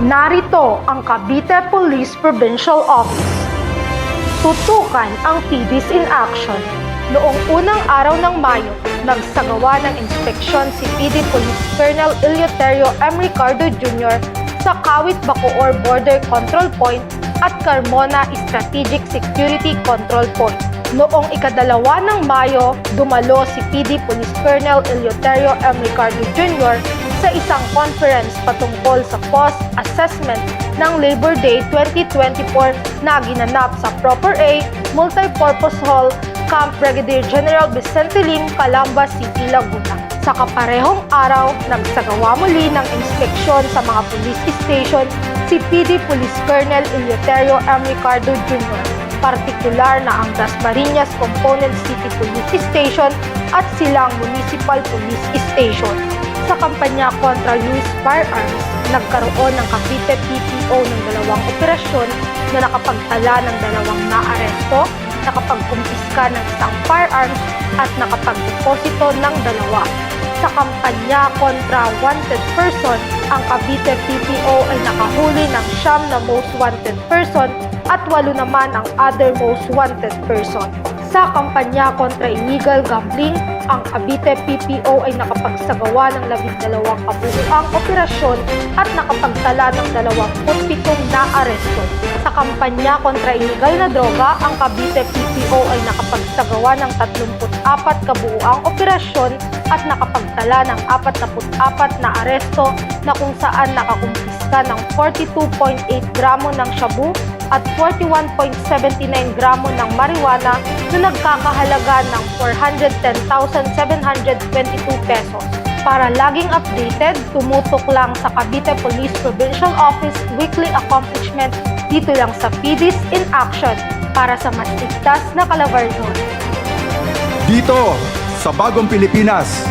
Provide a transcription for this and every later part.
Narito ang Cavite Police Provincial Office. Tutukan ang PDs in action. Noong unang araw ng Mayo, nagsagawa ng inspeksyon si PD Police Colonel Eleuterio M. Ricardo Jr. sa Kawit Bacoor Border Control Point at Carmona Strategic Security Control Point. Noong ikadalawa ng Mayo, dumalo si PD Police Colonel Eleuterio M. Ricardo Jr. sa isang conference patungkol sa cost assessment ng Labor Day 2024 na ginanap sa Proper A Multipurpose Hall, Camp Brigadier General Vicente Lim, Calamba City, Laguna. Sa kaparehong araw, nagsagawa muli ng inspeksyon sa mga police station si PD Police Colonel Eleuterio M. Ricardo Jr. Partikular na ang Dasmariñas Component City Police Station at Silang Municipal Police Station. Sa kampanya kontra loose firearms, nagkaroon ng Cavite PPO ng dalawang operasyon na nakapagtala ng dalawang naaresto, nakapagkumpiska ng isang firearms at nakapagdeposito ng dalawa. Sa kampanya kontra wanted person, ang Cavite PPO ay nakahuli ng siyam na most wanted person at walo naman ang other most wanted person. Sa kampanya kontra illegal gambling, ang Cavite PPO ay nakapagsagawa ng labing dalawang kabuuang operasyon at nakapagtala ng 27 na aresto. Sa kampanya kontra illegal na droga, ang Cavite PPO ay nakapagsagawa ng 34 kabuuang operasyon at nakapagtala ng 44 na aresto na kung saan nakakumpiska ng 42.8 gramo ng shabu at 41.79 gramo ng marijuana na nagkakahalaga ng 410,722 pesos. Para laging updated, tumutok lang sa Cavite Police Provincial Office Weekly Accomplishment dito lang sa PDs in Action para sa mas ligtas na kalabarzon. Dito, sa bagong Pilipinas,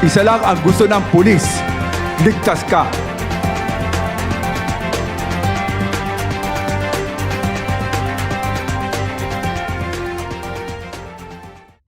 isa lang ang gusto ng pulis. Ligtas ka.